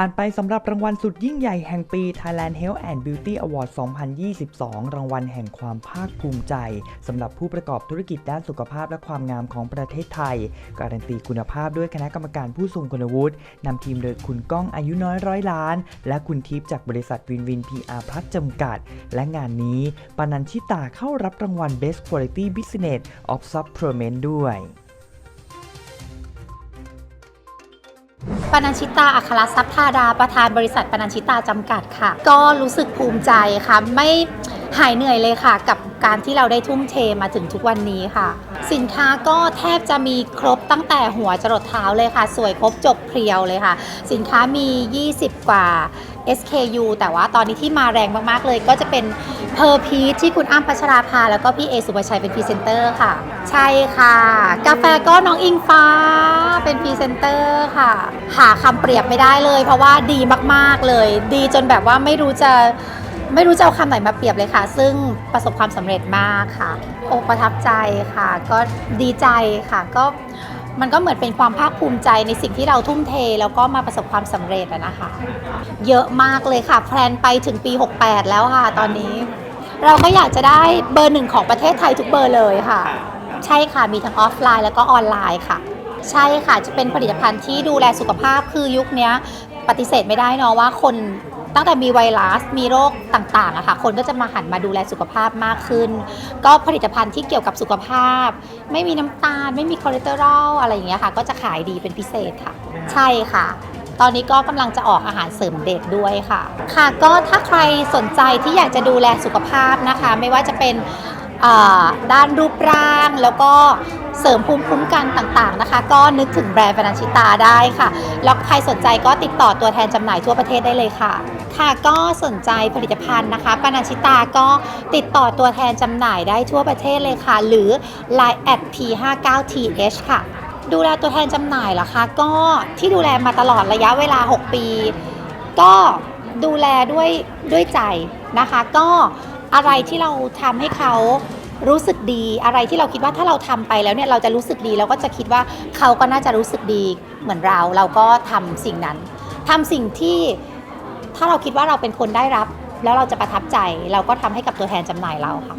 ผ่านไปสำหรับรางวัลสุดยิ่งใหญ่แห่งปี Thailand Health and Beauty Award 2022 รางวัลแห่งความภาคภูมิใจสำหรับผู้ประกอบธุรกิจด้านสุขภาพและความงามของประเทศไทย การันตีคุณภาพด้วยคณะกรรมการผู้ทรงคุณวุฒินำทีมโดยคุณก้องอายุน้อยร้อยล้าน และคุณทิพย์จากบริษัทวินวิน PR พัฒจำกัด และงานนี้ปนันชิตาเข้ารับรางวัล Best Quality Business of Supplement ด้วย ปนัญชิตาอัครทรัพย์ธาดาประธานบริษัทปนัญชิตาจำกัดค่ะ ก็รู้สึกภูมิใจค่ะไม่ หายเหนื่อยเลยค่ะ กับการที่เราได้ทุ่มเทมาถึงทุกวันนี้ค่ะ สินค้าก็แทบจะมีครบตั้งแต่หัวจรดเท้าเลยค่ะ สวยครบจบเพรียวเลยค่ะ สินค้ามี 20 กว่า SKU แต่ว่าตอนนี้ที่มาแรงมาก ๆ เลยก็จะเป็นเพอร์พีชที่คุณอ้ำพัชราภา แล้วก็พี่เอสุภชัยเป็นพรีเซนเตอร์ค่ะ ใช่ค่ะ กาแฟก็น้องอิงฟ้าเป็นพรีเซนเตอร์ค่ะ หาคำเปรียบไม่ได้เลย เพราะว่าดีมาก ๆ เลย ดีจนแบบว่าไม่รู้จะ ไม่รู้จะเอาคำไหนมาเปรียบเลยค่ะ ซึ่งประสบความสำเร็จมากค่ะ โอ้ประทับใจค่ะ ก็ดีใจค่ะ ก็มันก็เหมือนเป็นความภาคภูมิใจในสิ่งที่เราทุ่มเท แล้วก็มาประสบความสำเร็จอะนะคะ เยอะมากเลยค่ะ แพลนไปถึงปี 68 แล้วค่ะ ตอนนี้ เราก็อยากจะได้เบอร์หนึ่งของประเทศไทยทุกเบอร์เลยค่ะ ใช่ค่ะมีทั้งออฟไลน์แล้วก็ออนไลน์ค่ะ ใช่ค่ะจะเป็นผลิตภัณฑ์ที่ดูแลสุขภาพคือยุคเนี้ยปฏิเสธไม่ได้เนาะว่าคน ตั้งแต่มีไวรัสมีโรคต่างๆอะค่ะคนก็จะมาหันมาดูแลสุขภาพมากขึ้น ก็ผลิตภัณฑ์ที่เกี่ยวกับสุขภาพ ไม่มีน้ำตาล ไม่มีคอเลสเตอรอลอะไรอย่างเงี้ยค่ะ ก็จะขายดีเป็นพิเศษค่ะ ใช่ค่ะ ตอนนี้ก็กำลังจะออกอาหารเสริมเด็กด้วยค่ะ ค่ะก็ถ้าใครสนใจที่อยากจะดูแลสุขภาพนะคะ ไม่ว่าจะเป็นอ่า ด้านรูปร่างแล้วก็เสริมภูมิคุ้มกันต่างๆนะคะ ก็นึกถึงแบรนด์ปนัญชิตาได้ค่ะ แล้วใครสนใจก็ติดต่อตัวแทนจำหน่ายทั่วประเทศได้เลยค่ะ ค่ะก็สนใจผลิตภัณฑ์นะคะปนัญชิตาก็ติดต่อตัวแทนจำหน่ายได้ทั่วประเทศเลยค่ะ หรือ line at p59th ค่ะ ดูแลตัวแทนจำหน่ายเหรอคะ ก็ที่ดูแลมาตลอดระยะเวลา 6 ปี ก็ดูแลด้วยด้วยใจนะคะ ก็ อะไรที่เราทำให้เขารู้สึกดี อะไรที่เราคิดว่าถ้าเราทำไปแล้วเนี่ยเราจะรู้สึกดีเราก็จะคิดว่าเขาก็น่าจะรู้สึกดีเหมือนเรา เราก็ทำสิ่งนั้นทำสิ่งที่ถ้าเราคิดว่าเราเป็นคนได้รับ แล้วเราจะประทับใจ เราก็ทำให้กับตัวแทนจำหน่ายเราค่ะ